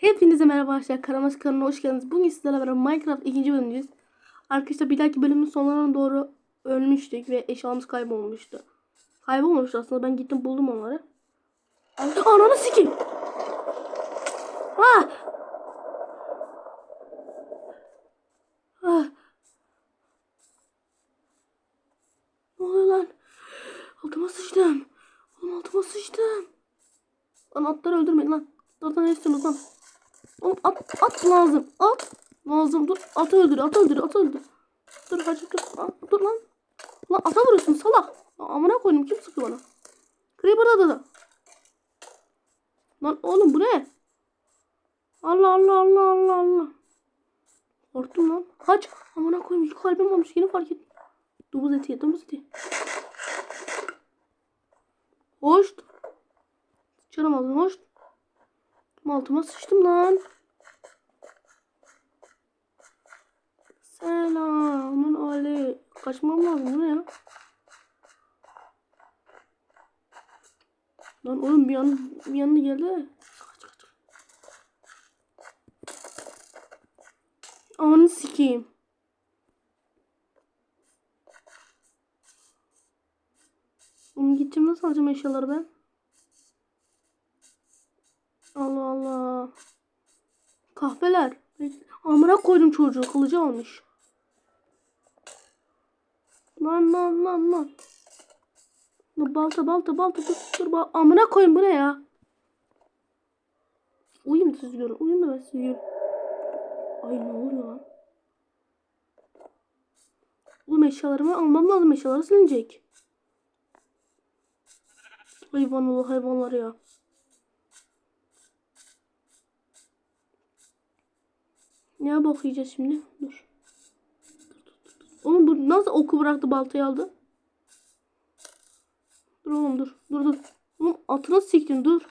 Hepinize merhaba arkadaşlar. Karamaz kanalına hoş geldiniz. Bugün sizlerle beraber Minecraft ikinci bölümdeyiz. Arkadaşlar bir dahaki bölümün sonlarına doğru ölmüştük ve eşyamız kaybolmuştu. Kaybolmamıştı aslında. Ben gittim buldum onları. Ananı sikeyim. Ha! Ah! Ne oluyor? Altıma sıçtım. Oğlum altıma sıçtım. Lan atları öldürmeyin lan. Ne istiyorsunuz lan? Oğlum at, at lazım. At lazım. Dur. Atı öldür. Atı öldür. Atı öldür. Dur hacı dur. Dur lan. Lan ata vuruyorsun salak. Amına koydum. Kim sıkıyor bana? Creeper da da. Lan oğlum bu ne? Allah Allah Allah Allah Allah. Korktum lan. Kaç. Amına koyayım. İki kalbim varmış. Yeni fark ettim. Domuz eti. Domuz eti. Hoş. Canım ağzına hoş. Altıma sıçtım lan. Selamun aleyküm. Kaçmam lazım ne ya? Lan oğlum bir yan bir yanına geldi. Kaç kaç. Ananı sikeyim. Oğlum gideceğim nasıl alacağım eşyaları ben? Allah Allah. Kahveler. Amına koydum çocuğu kılıcı almış. Lan lan lan lan. Balta balta balta dur dur bal amına koyun bu ne ya? Uyum siz görün. Uyum da ben sizi. Ay ne oluyor lan? Oğlum eşyalarımı almam lazım. Eşyaları silinecek. Hayvan oğlu hayvanlar ya. Ne yiyeceğiz şimdi? Dur. Oğlum bu nasıl oku bıraktı baltayı aldı? Dur oğlum dur. Dur dur. Oğlum atına siktin dur.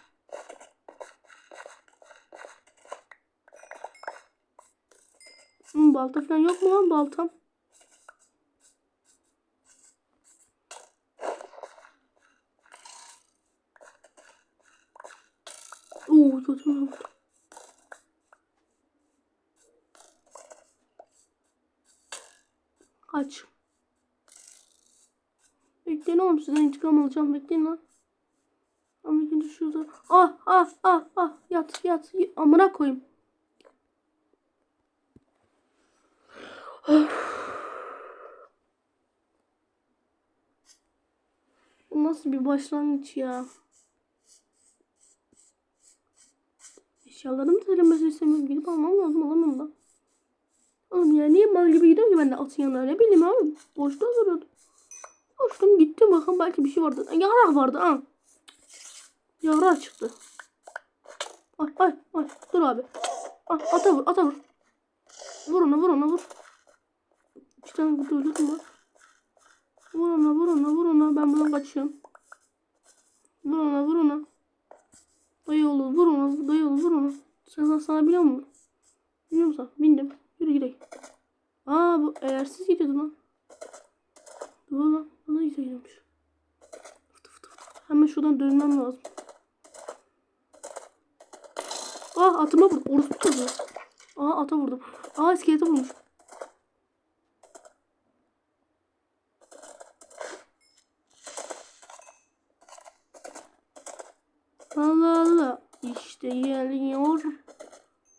Oğlum balta falan yok mu lan baltam? Oo götürme vurdu. Kaç. Bekleyin oğlum sizden intikam alacağım. Bekleyin lan. Ama ikinci şurada. Ah ah ah ah. Yat yat. y- Amına koyayım. Bu nasıl bir başlangıç ya? Eşyalarımı söylemesi istemiyorum. Gidip almam lazım. Alamam da. Oğlum ya niye mal gibi gidiyorum ki ben de atın yanına ne bileyim abi. Boşta duruyordum. Koştum gittim bakın belki bir şey vardı. Yarak vardı ha. Yarak çıktı. Ay ay ay dur abi. Ay, ata vur ata vur. Vur ona vur ona vur. İki tane burada öldürdüm var. Vur ona vur ona vur ona ben buradan kaçıyorum. Vur ona vur ona. Dayı oğlu vur ona dayı oğlu vur ona. Sen sana biliyor musun? Biliyor musun? Bindim. Yürü gidelim. Aa bu eğersiz gidiyordu lan. Fıtı. Hemen şuradan dönmem lazım. Ah atıma vurdum. Orospu çocuğu. Aa ata vurdum. Aa iskelete vurmuş. Allah Allah. İşte geliyor.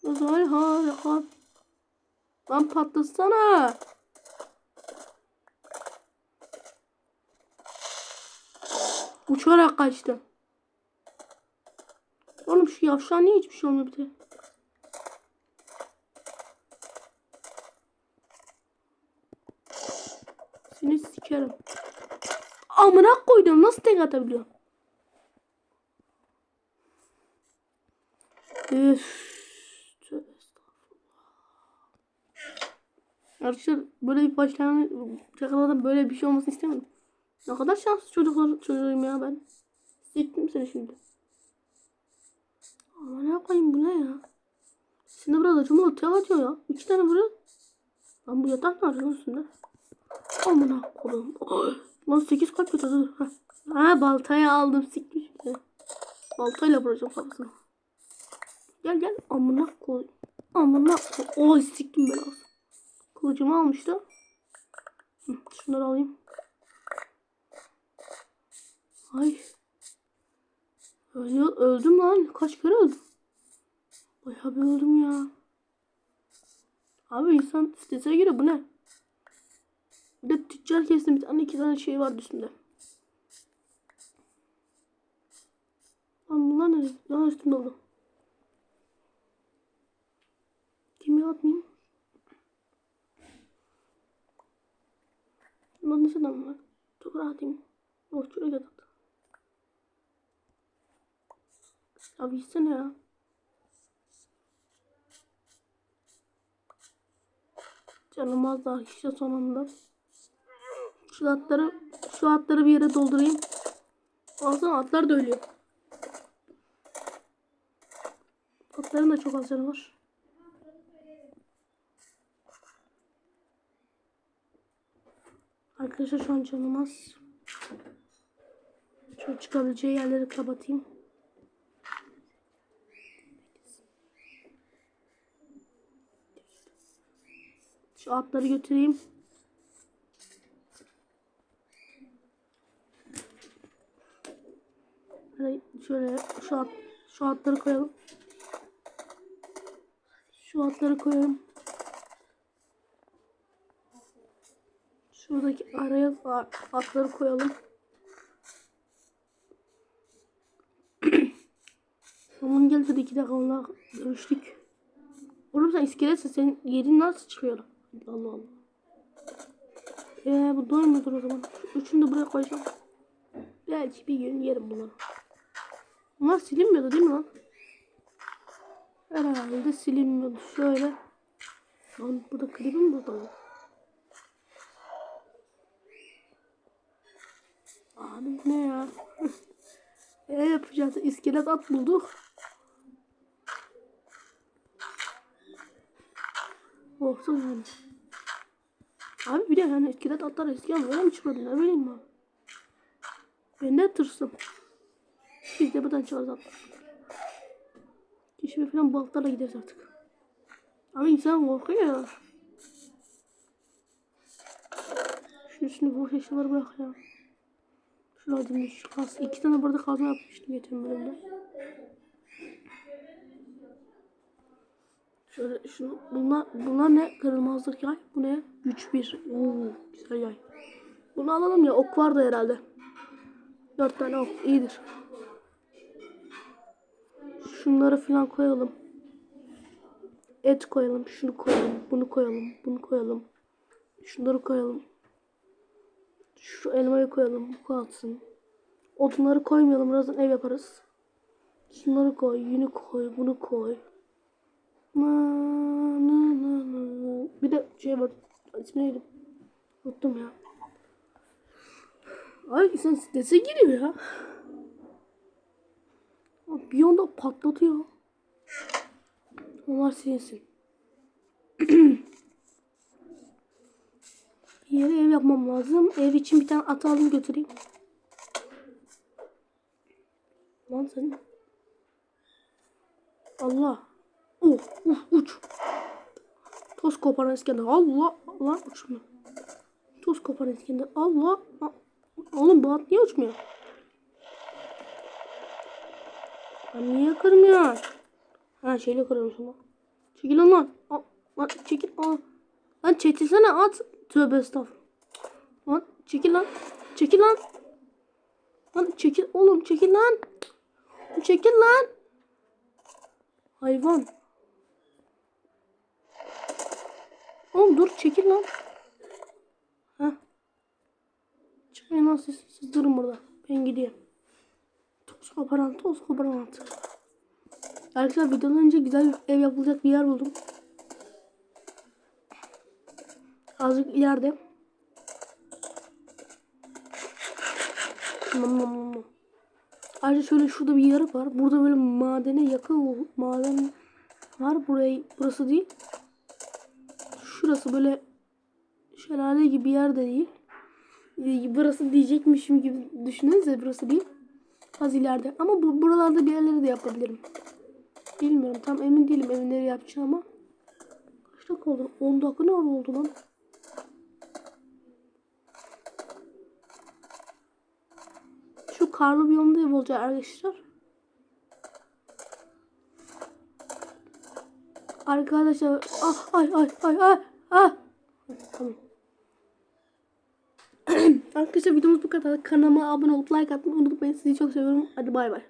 Güzel harika. Lan patlasana. Uçarak kaçtı. Oğlum şu yavşan niye hiçbir şey olmuyor bir de? Seni sikerim. Amına koydum nasıl tek atabiliyor? Üf. Tövbe estağfurullah. Arkadaşlar böyle bir başlangıç tekrardan böyle bir şey olmasını istemedim. Ne kadar şanslı çocuklar çocuğuyum ya ben. Siktim seni şimdi. Ama ne yapayım bu ne ya? Şimdi burada cumhur atıyor ya. İki tane vuruyor. Lan bu yatak ne arıyor üstünde? Amına koyayım. Lan 8 kalp götürdü. Ha. baltayı aldım sikmiş. Baltayla vuracağım kafasına. Gel gel. Amına koy. Amına koy. Oy siktim ben az. Kılıcımı almıştı. Şunları alayım. Ay. Öyle, öldüm lan. Kaç kere öldüm. Bayağı bir öldüm ya. Abi insan strese giriyor. Bu ne? Bir de tüccar kestim. Bir tane iki tane şey vardı üstünde. Lan bunlar ne? Lan üstümde oldu. Kimi atmayayım? Bunlar nasıl adam var? Çok rahat atayım. Oh şuraya gel. Abi gitsene ya. Canım az daha işte sonunda. Şu atları, şu atları bir yere doldurayım. Baksana atlar da ölüyor. Atların da çok az canı var. Arkadaşlar şu an canım az. Şu çıkabileceği yerleri kapatayım. Şu atları götüreyim. Şöyle, şu at, şu atları koyalım. Şu atları koyalım. Şuradaki araya atları koyalım. Tamam gel hadi iki dakika onunla görüştük. Oğlum sen iskeletse senin yerin nasıl çıkıyor? Allah Allah. Eee bu doymuyordur o zaman. Üçünü de buraya koyacağım. Belki bir gün yerim bunları. Bunlar silinmiyordu değil mi lan? Herhalde silinmiyordu. Şöyle. Lan burada klibim burada mı? Abi ne ya? e yapacağız. İskelet at bulduk. Olsun yani. Abi bir de yani iskelet atlar eskiden böyle mi çıkıyordu ne bileyim ben. Ben de tırsım. Biz de buradan çıkarız atlar. Keşfe falan balıklarla gideriz artık. Ama insan korkuyor ya. Şunun üstüne boş eşyaları bırak ya. Şurada demiş kas. İki tane burada kazma yapmıştım geçen bölümde. Şöyle şunu bunlar bunlar ne? Kırılmazlık yay. Bu ne? Güç bir. Oo, güzel yay. Bunu alalım ya ok vardı herhalde. Dört tane ok iyidir. Şunları falan koyalım. Et koyalım şunu koyalım bunu koyalım bunu koyalım. Şunları koyalım. Şu elmayı koyalım bu kalsın. Odunları koymayalım birazdan ev yaparız. Şunları koy yünü koy bunu koy. Bir de şey var. İsmi neydi? Unuttum ya. Ay insan strese giriyor ya. Bir anda patlatıyor. Onlar silinsin. bir yere ev yapmam lazım. Ev için bir tane at alayım götüreyim. Lan sen. Allah. Of uf uç. Toz koparan İskender. Allah lan uçmuyor. Toz koparan İskender. Allah. Oğlum bu niye uçmuyor? Lan niye kırmıyor? Ha şeyle kırıyormuş ama. Çekil lan lan. Lan çekil. Aa. Lan çekilsene at. Tövbe estağfurullah. Lan çekil lan. Çekil lan. Lan çekil oğlum çekil lan. Çekil lan. Hayvan. Oğlum dur çekil lan. Heh. Çıkmayın lan siz. Siz durun burada. Ben gidiyorum. Toz koparan, toz koparan at. Arkadaşlar videodan önce güzel bir ev yapılacak bir yer buldum. Azıcık ileride. Mam mam mam. Ayrıca şöyle şurada bir yer var. Burada böyle madene yakın maden var. Burayı burası değil. Şurası böyle şelale gibi bir yer de değil. Ee, Burası diyecekmişim gibi düşününüz de burası değil. Az ileride. Ama bu buralarda bir yerleri de yapabilirim. Bilmiyorum tam emin değilim evinleri yapacağıma. Kaç dakika oldu? 10 dakika ne oldu lan? Şu karlı biyomda ev olacak arkadaşlar. Arkadaşlar ah ay ay ay ay ah. Arkadaşlar videomuz bu kadar. Kanalıma abone olup like atmayı unutmayın. Sizi çok seviyorum. Hadi bay bay.